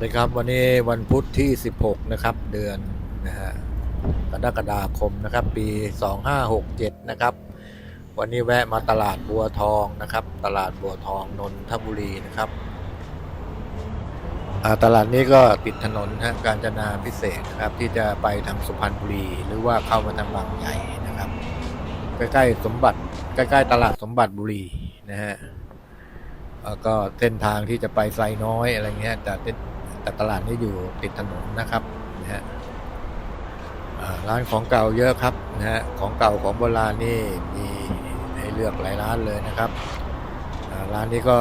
วัสดีครับวันนี้วันพุธที่ 16 นะครับ เดือนนะฮะกรกฎาคมนะครับ ปี 2567 นะครับ วันนี้แวะมาตลาดบัวทองนะครับ ตลาดบัวทองนนทบุรีนะครับตลาดนี้ก็ติดถนนฮะกาญจนาพิเศษนะครับ ที่จะไปทางสุพรรณบุรี หรือว่าเข้ามาทางบางใหญ่นะครับ ใกล้ๆสมบัติใกล้ๆตลาดสมบัติบุรีนะฮะแล้วก็เส้นทางที่จะไปไซน้อยอะไรเงี้ยแต่ติด แต่ตลาดนี้อยู่ติดถนนนะครับนะฮะร้านของเก่าเยอะครับนะฮะของเก่าของโบราณนี่มีให้เลือกหลายร้านเลยนะครับร้านนี้ก็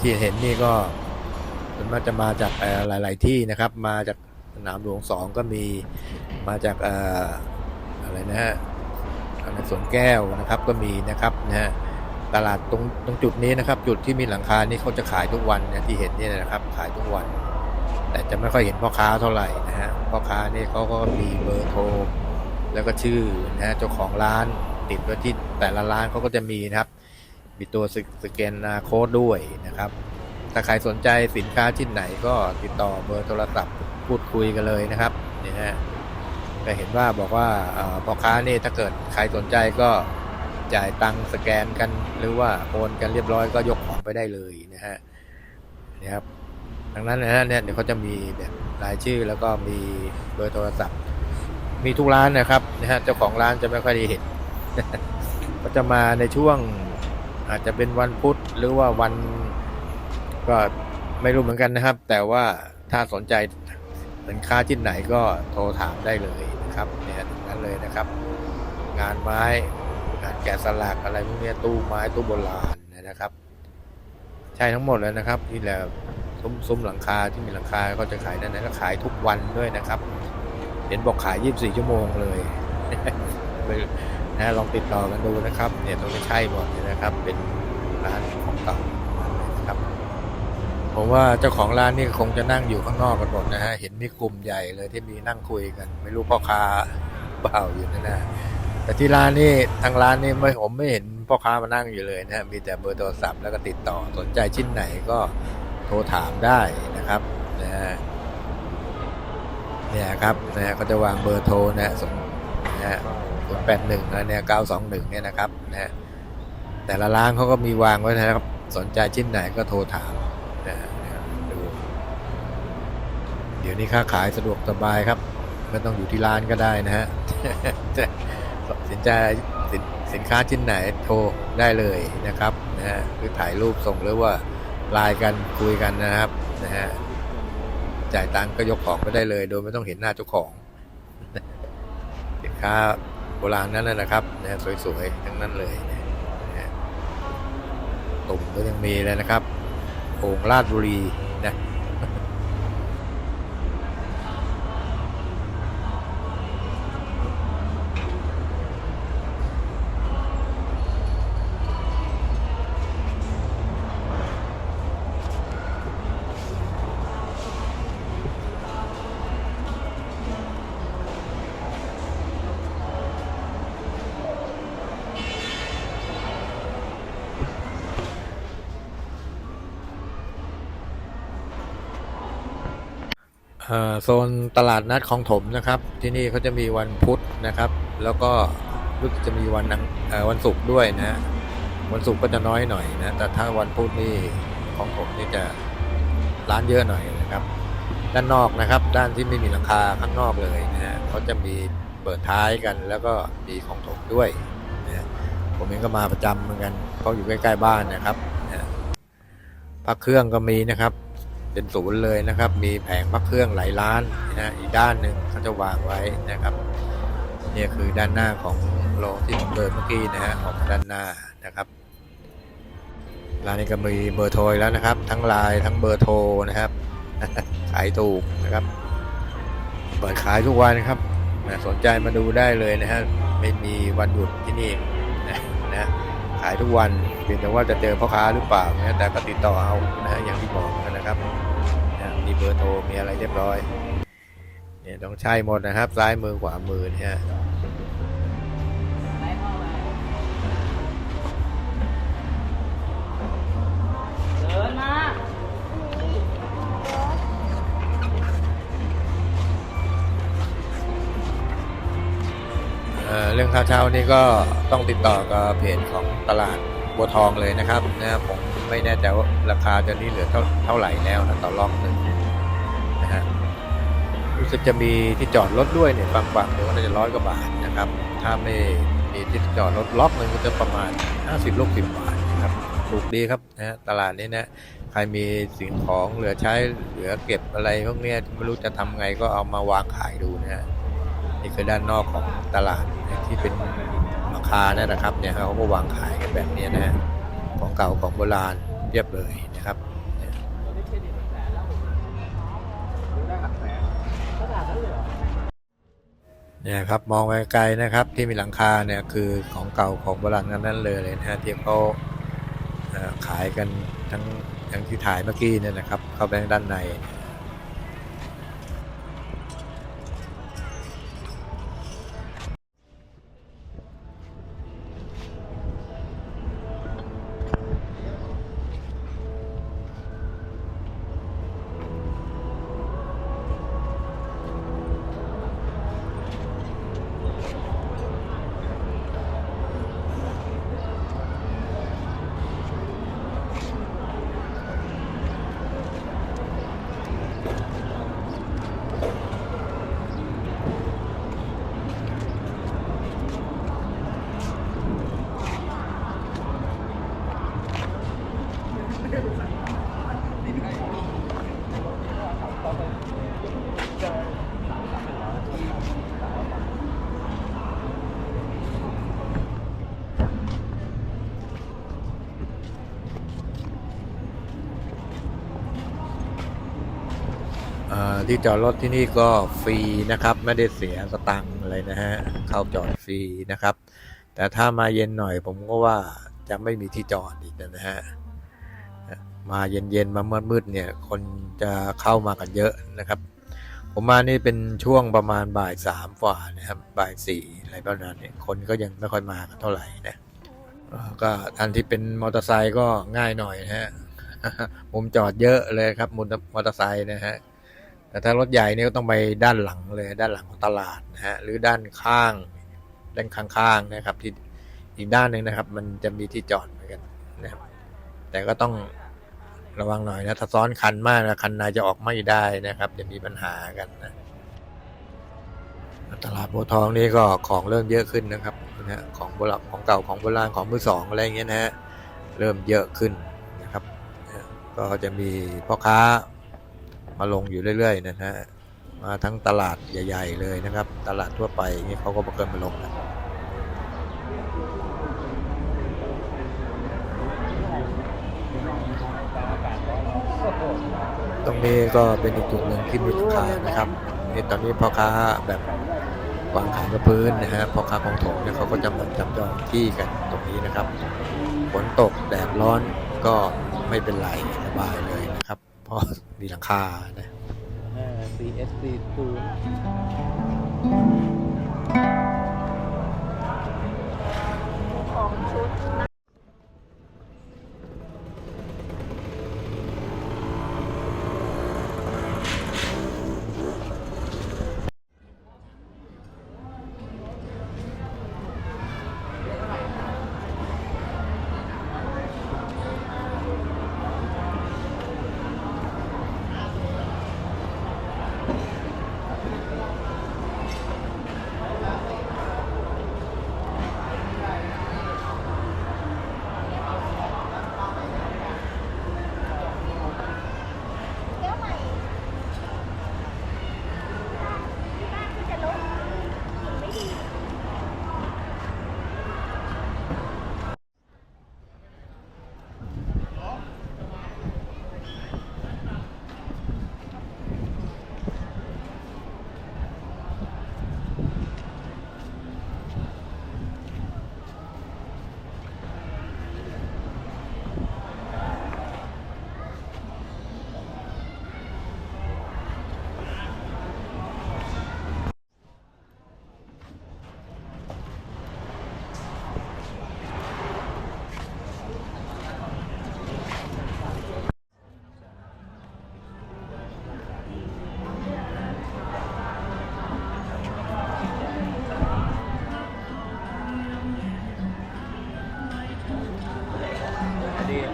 ที่เห็นนี่ก็ส่วนมาจะมาจากหลาย ๆ ที่นะครับ มาจากสนามหลวงสองก็มีมาจากออะไรนะฮะสวนแก้วนะครับก็มีนะครับนะฮะตลาดตรงตรงจุดนี้นะครับ จุดที่มีหลังคานี่เขาจะขายทุกวันนี่ยที่เห็นนี่นะครับ ขายทุกวัน แต่จะไม่ค่อยเห็นพ่อค้าเท่าไหร่นะฮะพ่อค้านี่เขาก็มีเบอร์โทรแล้วก็ชื่อนะฮะเจ้าของร้านติดไว้ที่แต่ละร้านเขาก็จะมีนะครับ มีตัวสแกนโค้ดด้วยนะครับ ถ้าใครสนใจสินค้าชิ้นไหนก็ติดต่อเบอร์โทรศัพท์พูดคุยกันเลยนะครับนี่ฮะก็เห็นว่าบอกว่าพ่อค้านี่ถ้าเกิดใครสนใจก็จ่ายตังสแกนกันหรือว่าโอนกันเรียบร้อยก็ยกของไปได้เลยนะฮะนี่ครับ ดังนั้นนะฮะเนี่ยเดี๋ยวเขาจะมีแบบรายชื่อแล้วก็มีเบอร์โทรศัพท์ มีทุกร้านนะครับนะฮะเจ้าของร้านจะไม่ค่อยได้เห็นก็จะมาในช่วงอาจจะเป็นวันพุธหรือว่าวันก็ไม่รู้เหมือนกันนะครับ แต่ว่าถ้าสนใจสินค้าที่ไหนก็โทรถามได้เลยนะครับเนี่ยนั้นเลยนะครับ งานไม้งานแกะสลักอะไรพวกนี้ตู้ไม้ตู้โบราณนะครับ ใช่ทั้งหมดเลยนะครับที่แหละ ซุ้มซุ้มหลังคาที่มีหลังคาก็จะขายนั่นนะแล้วขายทุกวันด้วยนะครับ เห็นบอกขาย 24 ชั่วโมงเลยนะลองติดต่อกันดูนะครับ เนี่ยตรงนี้ใช่หมดเลยนะครับ เป็นร้านของเก่านะครับ ผมว่าเจ้าของร้านนี่คงจะนั่งอยู่ข้างนอกกันหมดนะฮะ เห็นมีกลุ่มใหญ่เลยที่มีนั่งคุยกัน ไม่รู้พ่อค้าเปล่าอยู่นั่นนะแต่ที่ร้านนี่ทางร้านนี่ไม่ผมไม่เห็นพ่อค้ามานั่งอยู่เลยนะมีแต่เบอร์โทรศัพท์แล้วก็ติดต่อสนใจชิ้นไหนก็ ทรถามได้นะครับนะฮะเนี่ยครับนะฮะเขาจะวางเบอร์โทรนะฮะส่งนะฮะศูนย์แปดหนึ่งนะเนี่ยเก้าสองหนึ่งเนี่ยนะครับนะฮะแต่ละร้านเขาก็มีวางไว้นะครับ สนใจชิ้นไหนก็โทรถามนะฮะนะดูเดี๋ยวนี้ค้าขายสะดวกสบายครับไม่ต้องอยู่ที่ร้านก็ได้นะฮะสินใจสินสินค้าชิ้นไหนโทรได้เลยนะครับนะฮะหรือถ่ายรูปส่งหรือว่า ไลน์กันคุยกันนะครับนะฮะจ่ายตังค์ก็ยกของไปได้เลย โดยไม่ต้องเห็นหน้าเจ้าของสินค้าโบราณนั้นนะนะครับนะฮะสวยๆทั้งนั้นเลยนะตุ่มก็ยังมีเลยนะครับโอ่งลาดบุรีนะ โซนตลาดนัดของถมนะครับ ที่นี่เขาจะมีวันพุธนะครับ แล้วก็รู้สึกจะมีวันวันศุกร์ด้วยนะวันศุกร์ก็จะน้อยหน่อยนะแต่ถ้าวันพุธนี่ของผมนี่จะร้านเยอะหน่อยนะครับ ด้านนอกนะครับ ด้านที่ไม่มีหลังคาข้างนอกเลยนะฮะเขาจะมีเปิดท้ายกันแล้วก็มีของถมด้วยนะผมเองก็มาประจำเหมือนกันเพราอยู่ใกล้ๆบ้านนะครับนะพักเครื่องก็มีนะครับ เป็นศูนย์เลยนะครับ มีแผงพักเครื่องหลายร้านนะฮะอีกด้านหนึ่งเขาจะวางไว้นะครับนี่คือด้านหน้าของโรงที่ผมเดินเมื่อกี้นะฮะออกด้านหน้านะครับร้านนี้ก็มีเบอร์โทรแล้วนะครับ ทั้งไลน์ทั้งเบอร์โทรนะครับขายถูกนะครับเปิดขายทุกวันครับสนใจมาดูได้เลยนะฮะไม่มีวันหยุดที่นี่นะนะขายทุกวันเพียงแต่ว่าจะเจอพ่อค้าหรือเปล่านะแต่ก็ติดต่อเอานะอย่างที่บอก ครับมีเบอร์โทรมีอะไรเรียบร้อยเนี่ยต้องใช้หมดนะครับ ซ้ายมือขวามือเนี่ยเรื่องข้าวเช้านี่ก็ต้องติดต่อกับเพจของตลาดบัวทองเลยนะครับนะครับผม ไม่แน่ใจว่าราคาจะนี้เหลือเท่าเท่าไหร่แล้วนะต่อรอบหนึ่งนะฮะรู้สึกจะมีที่จอดรถด้วยเนี่ยฟังฟังๆเดี๋ยวน่าจะร้อยกว่าบาทนะครับ ถ้าไม่มีที่จอดรถล็อกหนึ่งก็จะประมาณ 50ลูกสิบบาทนะครับถูกดีครับนะฮะตลาดนี้นะใครมีสิ่งของเหลือใช้เหลือเก็บอะไรพวกนี้ไม่รู้จะทำไงก็เอามาวางขายดูนะฮะนี่คือด้านนอกของตลาดที่เป็นราคาเนี่ยนะครับเนี่ยเขาก็วางขายกันแบบนี้นะฮะ ของเก่าของโบราณเรียบเลยนะครับเนี่ยครับมองไปไกลนะครับที่มีหลังคาเนี่ยคือของเก่าของโบราณนั้นๆเลยเลยนะฮะที่เขาขายกันทั้งอย่างที่ถ่ายเมื่อกี้เนี่ยนะครับ เข้าไปด้านใน ที่จอดรถที่นี่ก็ฟรีนะครับ ไม่ได้เสียสตังค์อะไรนะฮะเข้าจอดฟรีนะครับ แต่ถ้ามาเย็นหน่อยผมก็ว่าจะไม่มีที่จอดอีกนะฮะมาเย็นๆมามืดๆเนี่ย คนจะเข้ามากันเยอะนะครับ ผมมานี่เป็นช่วงประมาณบ่ายสามกว่านะครับบ่ายสี่อะไรประมาณนี้คนก็ยังไม่ค่อยมากันเท่าไหร่นะก็อันที่เป็นมอเตอร์ไซค์ก็ง่ายหน่อยนะฮะมุมจอดเยอะเลยครับมุมมอเตอร์ไซค์นะฮะ แต่ถ้ารถใหญ่เนี่ยก็ต้องไปด้านหลังเลยด้านหลังของตลาดนะฮะหรือด้านข้าง ด้านข้างๆนะครับที่อีกด้านหนึ่งนะครับ มันจะมีที่จอดเหมือนกันนะครับแต่ก็ต้องระวังหน่อยนะถ้าซ้อนคันมากนะคันในจะออกไม่ได้นะครับ จะมีปัญหากันนะตลาดโพทองนี่ก็ของเริ่มเยอะขึ้นนะครับนะฮะของโบราณของเก่าของโบราณของมือสองอะไรอย่างเงี้ยนะฮะเริ่มเยอะขึ้นนะครับนะก็จะมีพ่อค้า มาลงอยู่เรื่อยๆนะฮะมาทั้งตลาดใหญ่ ๆ เลยนะครับ ตลาดทั่วไปอย่างนี้เขาก็มาเกินมาลงกันตรงนี้ก็เป็นอีกจุดหนึ่งที่มีราคานะครับนี่ตอนนี้พ่อค้าแบบวางขายกับพื้นนะฮะพ่อค้าของถมเนี่ยเขาก็จะมาจับจองที่กันตรงนี้นะครับฝนตกแดดร้อนก็ไม่เป็นไรสบายเลย อ๋อ มีหลังคานะ CSC ศูนย์ของชุด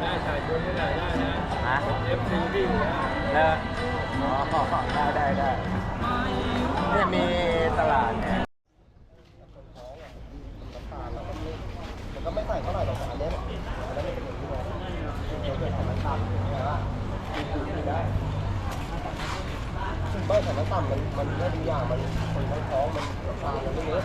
ได้ถ่ายคนไม่ได้ได้นะฮะเอฟซีพี่นะแล้วอ๋อได้ได้ได้เนี่ยมีตลาดเนี่ย มันก็ไม่ใส่เท่าไหร่หรอกแต่อันเนี้ยมันไม่ได้เป็นอย่างนี้เลยเดี๋ยวเกิดใส่น้ำต่ำใช่ไหมกินดูไม่ได้ไม่ใส่น้ำต่ำมันมันได้ดีอย่างมันคนทั้งท้องมันราคามันไม่เยอะ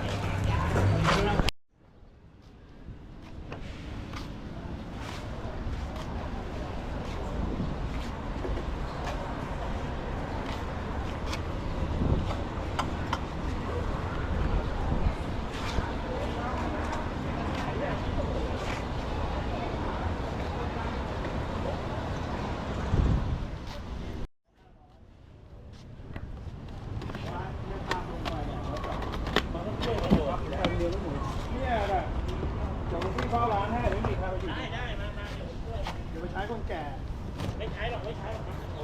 เนี่ยแหละเดี๋ยวพี่เข้าร้านให้หรือมีใครไปอยู่ได้ได้มามาเดี๋ยวไปใช้คนแก่ ไม่ใช้หรอก ไม่ใช้หรอกเมื่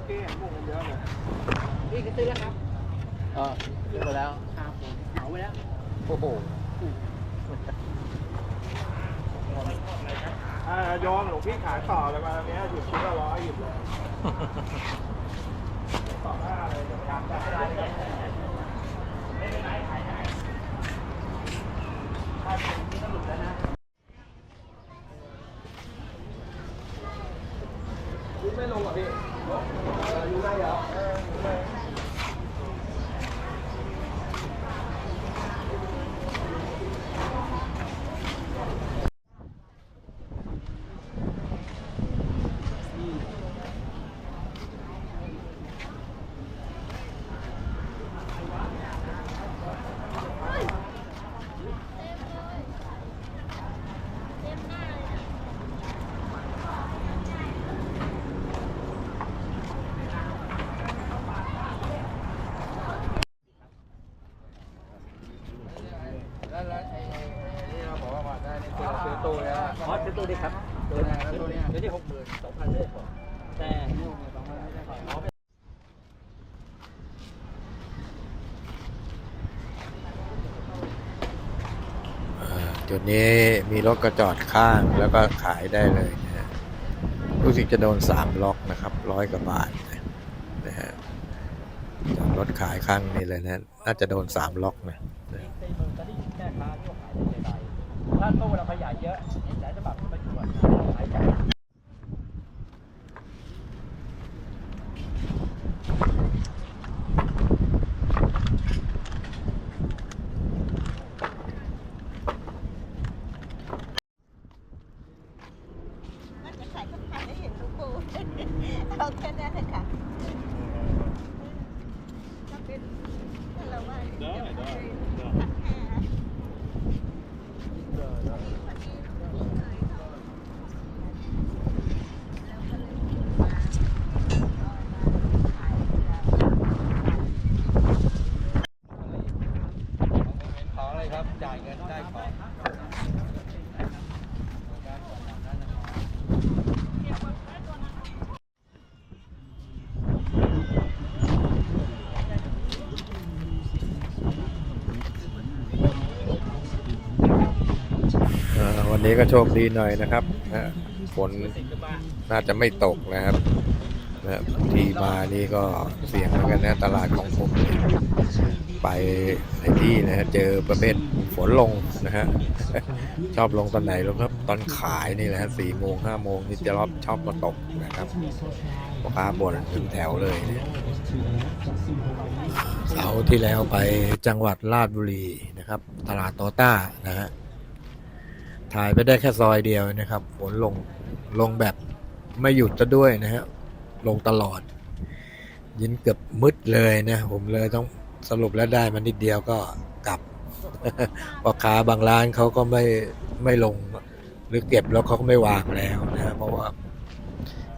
อกี้เห็นหมูกันเยอะเลย พี่ก็ซื้อแล้วครับเออซื้อไปแล้วครับผม เหมาไปแล้วโอ้โหอ่ายอมหลวงพี่ขายต่อเลยมาตอนนี้หยุดชิ้นละร้อยหยุดเลยต่อหน้าเลยจะทำได้ไม่ลงอะพี่อยู่ได้เหรอ แล้วแล้วไอ้ไอ้ไอ้นี่เราบอกว่ามาได้นี่คือเราซื้อตู้แล้วอ๋อซื้อตู้ดิครับตู้ไหนแล้วตู้เนี้ยเดี๋ยวที่หกหมื่นสองพันเลยแต่นี่หกหมื่นสองพันไม่ใช่ของอ๋อ อ่าจุ ดนี้มีรถกระจอดข้างแล้วก็ขายได้เลยนะฮะรู้สึกจะโดนสามล็อกนะครับร้อยกว่าบาทนะฮะจอดรถขายข้างนี้เลยนะน่าจะโดนสามล็อกนะถ้าตู้เราขยายเยอะแสนจะแบบไม่ถูกขายจาย มันจะใส่ข้างในให้เห็นรูปูเอาแค่นั้นเลยค่ะถ้าเป็นถ้าเราว่าได้ได้พันห้าพอดีพี่เคยเขาแล้วก็เลยมาขายแล้ว ของเลยครับ จ่ายเงินได้ของ อ่าวั นี้ก็โชคดีหน่อยนะครับนะฝนน่าจะไม่ตกนะครับนะทีมานี่ก็เสี่ยงเหมือนกันนะตลาดของผมไปไอ้ที่นะฮะเจอประเภทฝนลงนะฮะชอบลงตอนไหนลงครับ ตอนขายนี่แหละสี่โมงห้าโมงนี่จะรอบชอบมาตกนะครับพ่อค้าบ่นถึงแถวเลยเสาที่แล้วไปจังหวัดราชบุรีนะครับ ตลาดโตต้านะฮะ ถ่ายไปได้แค่ซอยเดียวนะครับฝนลงลงแบบไม่หยุดจะด้วยนะฮะลงตลอด ยินเกือบมืดเลยนะ ผมเลยต้องสรุปแล้วได้มานิดเดียวก็กลับพ่อค้าบางร้านเขาก็ไม่ไม่ลงหรือเก็บแล้วเขาก็ไม่วางแล้วนะฮะเพราะว่า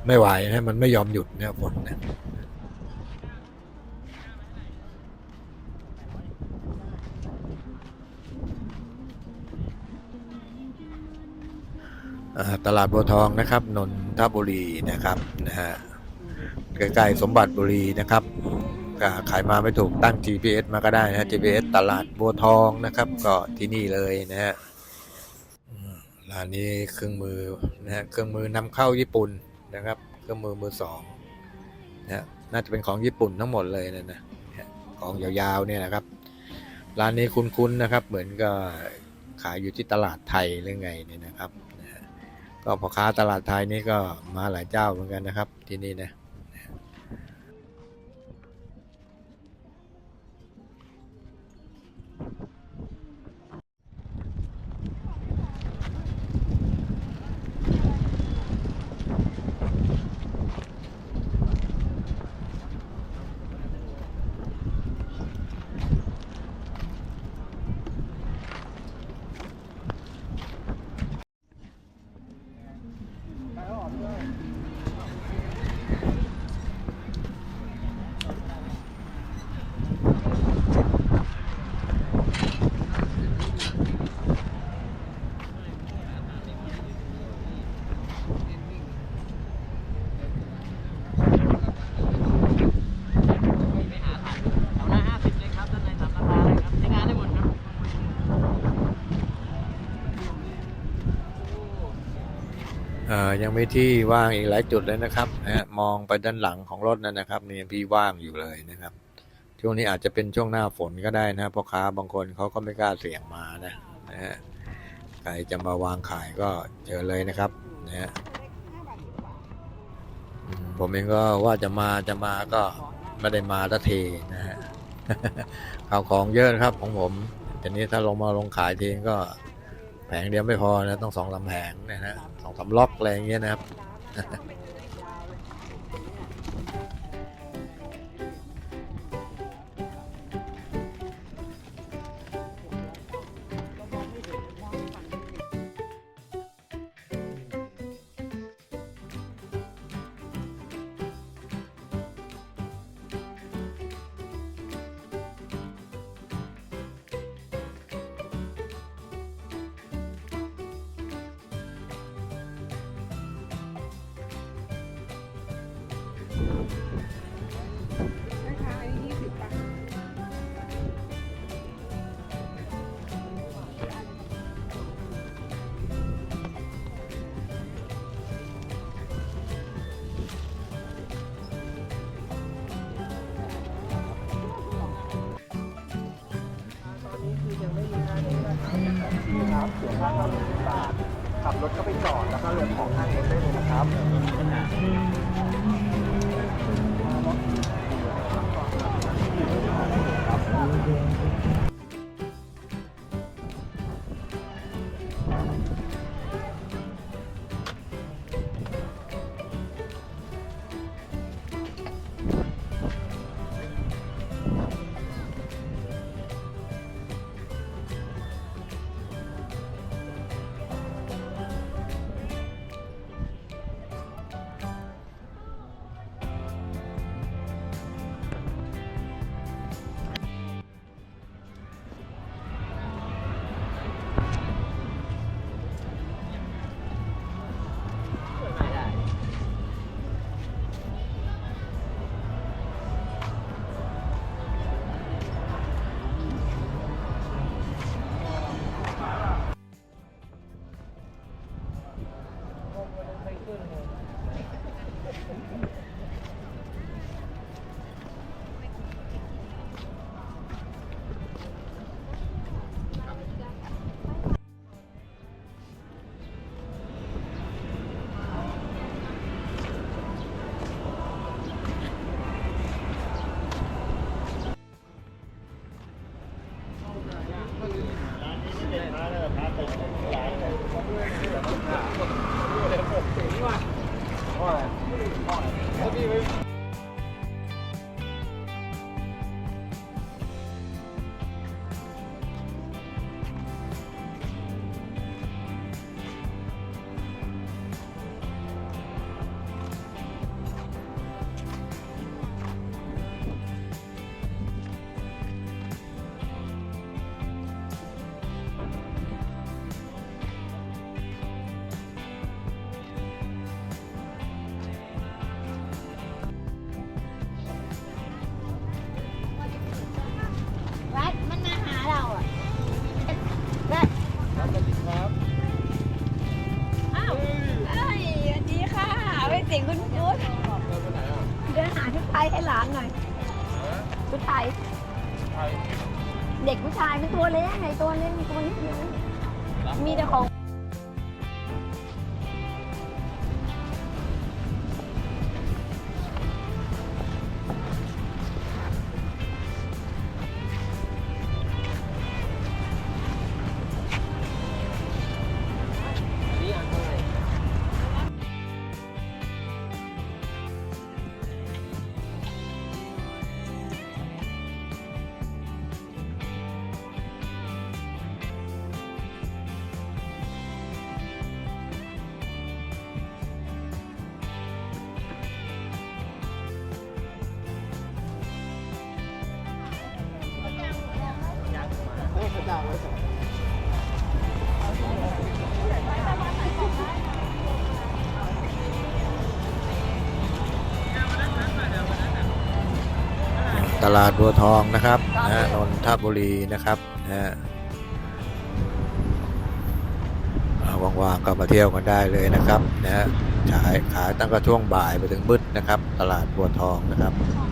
ไม่ไหวนะมันไม่ยอมหยุดเนี่ยฝนเนี่ย ตลาดบัวทองนะครับนนทบุรีนะครับนะฮะใกล้ๆสมบัติบุรีนะครับก็ใครมาไม่ถูกตั้ง GPS มาก็ได้นะ GPS ตลาดบัวทองนะครับ ก็ที่นี่เลยนะฮะร้านนี้เครื่องมือนะฮะเครื่องมือนำเข้าญี่ปุ่นนะครับ เครื่องมือมือสองนะฮะน่าจะเป็นของญี่ปุ่นทั้งหมดเลยนะนะของยาวๆเนี่ยนะครับ ร้านนี้คุ้นๆนะครับ เหมือนกับขายอยู่ที่ตลาดไทยหรือไงเนี่ยนะครับ ก็พ่อค้าตลาดไทยนี่ก็มาหลายเจ้าเหมือนกันนะครับที่นี่นะ เอาหน้าห้าสิบเลยครับด้านในทำราคาเลยครับใช้งานได้หมดครับ เอ่อ ยังไมีที่ว่างอีกหลายจุดเลยนะครับนะมองไปด้านหลังของรถนั่นนะครับนี่พี่ว่างอยู่เลยนะครับ ช่วงนี้อาจจะเป็นช่วงหน้าฝนก็ได้นะพ่อค้าบางคนเขาก็ไม่กล้าเสี่ยงมานะนะฮะใครจะมาวางขายก็เจอเลยนะครับนะฮะผมเองก็ว่าจะมาจะมาก็ไม่ได้มาทันทีนะฮะข่าวของเยอะครับของผมแต่นี้ถ้าลงมาลงขายทีก็ แผงเดียวไม่พอนะต้องสองลำแผงนะฮะสองสามล็อกอะไรอย่างเงี้ยนะครับ คุณจุดเดินหาชุดไทยให้หลานหน่อยชุดไทย เด็กผู้ชายเป็นตัวเล็กไงตัวเล็กมีตัวนิดนึงมีแต่ของ ลาดบัวทองนะครับนะฮะนนทบุรีนะครับนะฮะเอาว่างๆก็มาเที่ยวกันได้เลยนะครับนะฮะขายขายตั้งแต่ช่วงบ่ายไปถึงมืดนะครับ ตลาดบัวทองนะครับข